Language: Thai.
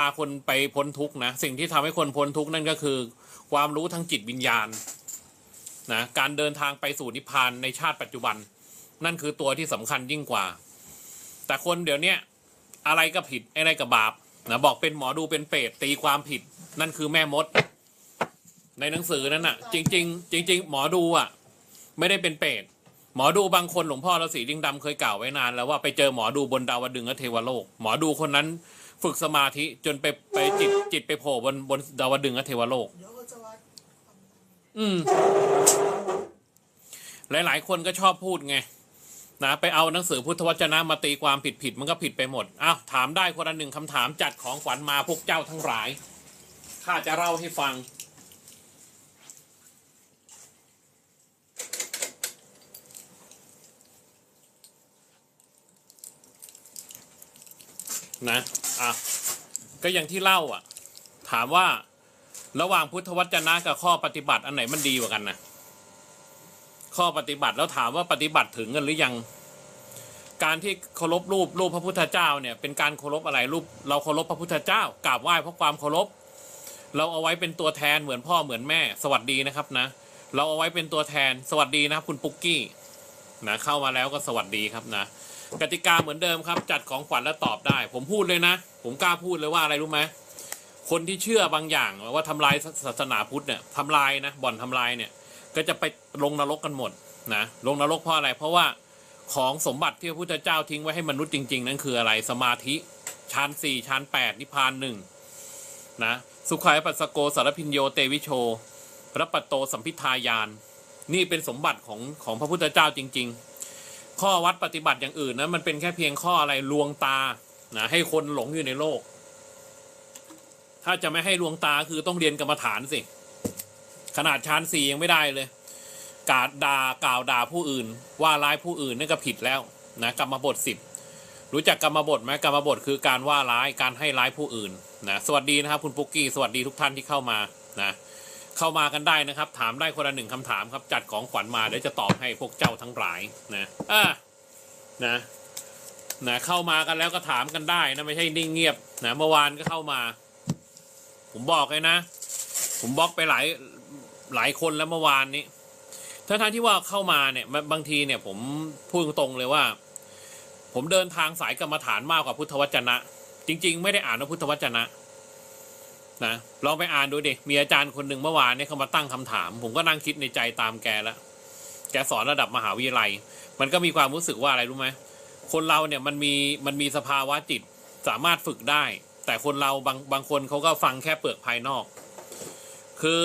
พาคนไปพ้นทุกข์นะสิ่งที่ทำให้คนพ้นทุกข์นั่นก็คือ ความรู้ทางจิตวิญญาณนะการเดินทางไปสู่นิพพานในชาติปัจจุบัน นั่นคือตัวที่สำคัญยิ่งกว่า แต่คนเดี๋ยวเนี้ยอะไรก็ผิดอะไรก็บาปนะบอกเป็นหมอดูเป็นเปรตตีความผิด นั่นคือแม่มด ในหนังสือนั้นน่ะ จริง ๆ จริง ๆ หมอดูอะ ไม่ได้เป็นเปรตหมอดูบางคนหลวงพ่อฤาษีลิงดำเคยกล่าวไว้นานแล้วว่าไปเจอหมอดูบนดาวดึงส์และเทวโลก หมอดูคนนั้น ฝึกสมาธิจนไปไปจิตจิตไปโผล่บนบนดาวดึงส์และเทวโลก อืม หลายๆ คนก็ชอบพูดไง นะไปเอาหนังสือพุทธวจนะมาตีความผิดผิดมันก็ผิดไปหมดอ้าวถามได้คนละหนึ่งคำถามจัดของขวัญมาพวกเจ้าทั้งหลายข้าจะเล่าให้ฟัง นะอะก็อย่างที่เล่าอะ ถามว่าระหว่างพุทธวจนะกับข้อปฏิบัติอันไหนมันดีกว่ากันนะข้อปฏิบัติแล้วถามว่าปฏิบัติถึงกันหรือยัง การที่เคารพรูปรูปพระพุทธเจ้าเนี่ย เป็นการเคารพอะไรรูป เราเคารพพระพุทธเจ้ากราบไหว้เพราะความเคารพเราเอาไว้เป็นตัวแทนเหมือนพ่อเหมือนแม่ สวัสดีนะครับนะ เราเอาไว้เป็นตัวแทนสวัสดีนะครับคุณปุ๊กกี้นะเข้ามาแล้วก็สวัสดีครับนะ กติกาเหมือนเดิมครับ จัดของขวัญแล้วตอบได้ ผมพูดเลยนะ ผมกล้าพูดเลยว่าอะไรรู้ไหมคนที่เชื่อบางอย่างว่าทำลายศาสนาพุทธเนี่ยทำลายนะบ่อนทำลายเนี่ยก็จะไปลงนรกกันหมดนะลงนรกเพราะอะไร เพราะว่าของสมบัติที่พระพุทธเจ้าทิ้งไว้ให้มนุษย์จริง ๆ นั้นคืออะไรสมาธิฌานสี่ฌานแปดนิพพานหนึ่งนะสุขายปัสสโกสารพินโยเตวิโชรัปปโตสัมพิทายาน นี่เป็นสมบัติของของพระพุทธเจ้าจริง ๆ ข้อวัดปฏิบัติอย่างอื่นนะมันเป็นแค่เพียงข้ออะไรลวงตานะให้คนหลงอยู่ในโลก ถ้าจะไม่ให้ลวงตาคือต้องเรียนกรรมฐานสิ ขนาดฌานสี่ยังไม่ได้เลย กาดด่ากล่าวด่าผู้อื่น ว่าร้ายผู้อื่นนี่ก็ผิดแล้วนะกรรมบทสิบรู้จักกรรมบทไหมกรรมบทคือการว่าร้ายการให้ร้ายผู้อื่นนะสวัสดีนะครับคุณปุ๊กกี้สวัสดีทุกท่านที่เข้ามานะ เข้ามากันได้นะครับ ถามได้คนละหนึ่งคำถามครับ จัดของขวัญมาเดี๋ยวจะตอบให้พวกเจ้าทั้งหลายนะอะนะนะเข้ามากันแล้วก็ถามกันได้นะไม่ใช่นิ่งเงียบนะเมื่อวานก็เข้ามา ผมบอกเลยนะ ผมบล็อกไปหลายหลายคนแล้วเมื่อวานนี้ทั้งทที่ว่าเข้ามาเนี่ยบางทีเนี่ยผมพูดตรงเลยว่า ผมเดินทางสายกรรมฐานมากกว่าพุทธวจนะ จริง ๆ ไม่ได้อ่านว่าพุทธวจนะ นะลองไปอ่านดูดิมีอาจารย์คนหนึ่งเมื่อวานเนี่ยเขามาตั้งคำถาม ผมก็นั่งคิดในใจตามแกแล้วแกสอนระดับมหาวิทยาลัย มันก็มีความรู้สึกว่าอะไรรู้ไหมคนเราเนี่ยมันมีมันมีสภาวะจิตสามารถฝึกได้ แต่คนเราบางบางคนเขาก็ฟังแค่เปลือกภายนอก คือ